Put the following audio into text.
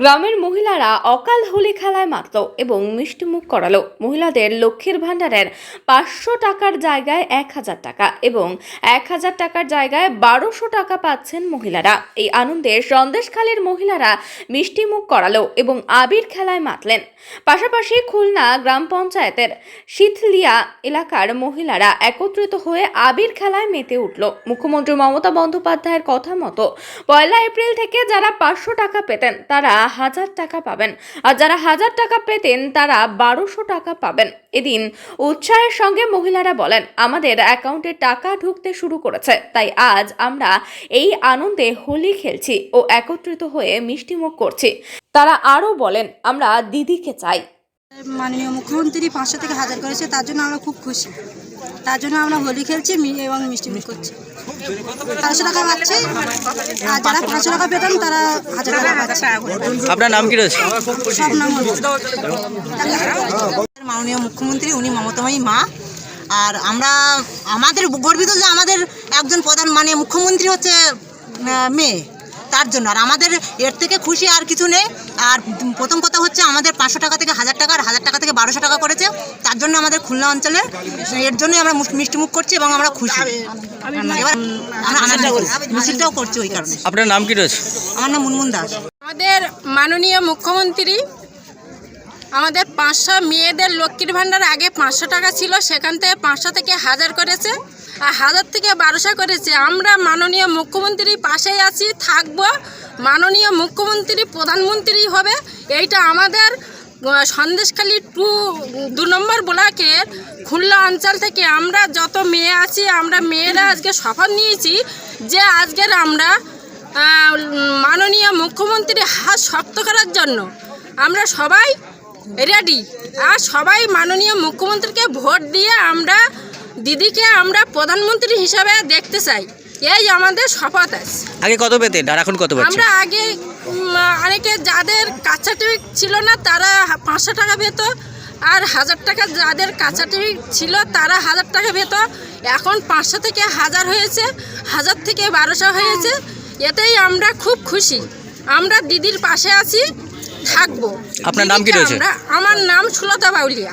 গ্রামের মহিলারা অকাল হোলি খেলায় মাতল এবং মিষ্টিমুখ করালো। মহিলাদের লক্ষ্মীর ভাণ্ডারের পাঁচশো টাকার জায়গায় এক হাজার টাকা এবং এক হাজার টাকার জায়গায় বারোশো টাকা পাচ্ছেন মহিলারা। এই আনন্দে সন্দেশখালীর মহিলারা মিষ্টিমুখ করালো এবং আবির খেলায় মাতলেন। পাশাপাশি খুলনা গ্রাম পঞ্চায়েতের শীতলিয়া এলাকার মহিলারা একত্রিত হয়ে আবির খেলায় মেতে উঠল। মুখ্যমন্ত্রী মমতা বন্দ্যোপাধ্যায়ের কথা মতো পয়লা এপ্রিল থেকে যারা পাঁচশো টাকা পেতেন, তারা হাজার টাকা পাবেন। আর যারা হাজার টাকা পেতেন, তারা বারোশো টাকা পাবেন। এদিন উৎসাহের সঙ্গে মহিলারা বলেন, আমাদের অ্যাকাউন্টে টাকা ঢুকতে শুরু করেছে। তাই আজ আমরা এই আনন্দে হোলি খেলছি ও একত্রিত হয়ে মিষ্টিমুখ করছি। তারা আরও বলেন, আমরা দিদিকে চাই। মাননীয় মুখ্যমন্ত্রী পাঁচশো থেকে হাজার করেছে তার জন্য আমরা খুব খুশি। তার জন্য আমরা হোলি খেলছি এবং মিষ্টি মুখ করছি। পাঁচশো টাকা পাচ্ছি আর যারা পাঁচশো টাকা পেতাম তারা হাজার টাকা পাচ্ছে। আপনার নাম কি রয়েছে? সব নাম। মাননীয় মুখ্যমন্ত্রী উনি মমতাময়ী মা। আর আমরা আমাদের গর্বিত যে আমাদের একজন প্রধান মানে মুখ্যমন্ত্রী হচ্ছে মেয়ে। তার জন্য। আর আমাদের এর থেকে খুশি আর কিছু নেই। আর প্রথম কথা হচ্ছে আমাদের পাঁচশো টাকা থেকে হাজার টাকা আর হাজার টাকা থেকে বারোশো টাকা করেছে। তার জন্য আমাদের খুলনা অঞ্চলে এর জন্যই আমরা মিষ্টিমুখ করছি এবং আমরা খুশি। এবার আমরা। মিছিলটাও করছি ওই কারণে। আপনার নাম কি রয়েছে? আমার নাম মুনমুন দাস। আমাদের মাননীয় মুখ্যমন্ত্রী আমাদের পাঁচশো মেয়েদের লক্ষ্মীর ভাণ্ডার আগে পাঁচশো টাকা ছিল সেখান থেকে পাঁচশো থেকে হাজার করেছে। হাজার থেকে বারোশো করেছে। আমরা মাননীয় মুখ্যমন্ত্রীর পাশেই আছি, থাকব। মাননীয় মুখ্যমন্ত্রী প্রধানমন্ত্রী হবে। এইটা আমাদের সন্দেশখালী টু, দু নম্বর ব্লকের খুলনা অঞ্চল থেকে আমরা যত মেয়ে আছি, আমরা মেয়েরা আজকে শপথ নিয়েছি যে আজকের আমরা মাননীয় মুখ্যমন্ত্রী হাত শক্ত করার জন্য আমরা সবাই রেডি। আর সবাই মাননীয় মুখ্যমন্ত্রীকে ভোট দিয়ে আমরা দিদিকে আমরা প্রধানমন্ত্রী হিসাবে দেখতে চাই। এই আমাদের শপথ আছে। আগে কত পেতেন? আর এখন কত আমরা আগে অনেকে যাদের কাঁচা টিকিট ছিল না তারা পাঁচশো টাকা পেত। আর হাজার টাকা যাদের কাঁচা টিকিট ছিল তারা হাজার টাকা পেত। এখন পাঁচশো থেকে হাজার হয়েছে হাজার থেকে বারোশো হয়েছে। এতেই আমরা খুব খুশি। আমরা দিদির পাশে আছি থাকব। আপনার নাম কি রয়েছে? আমার নাম সুলতা বাউলিয়া।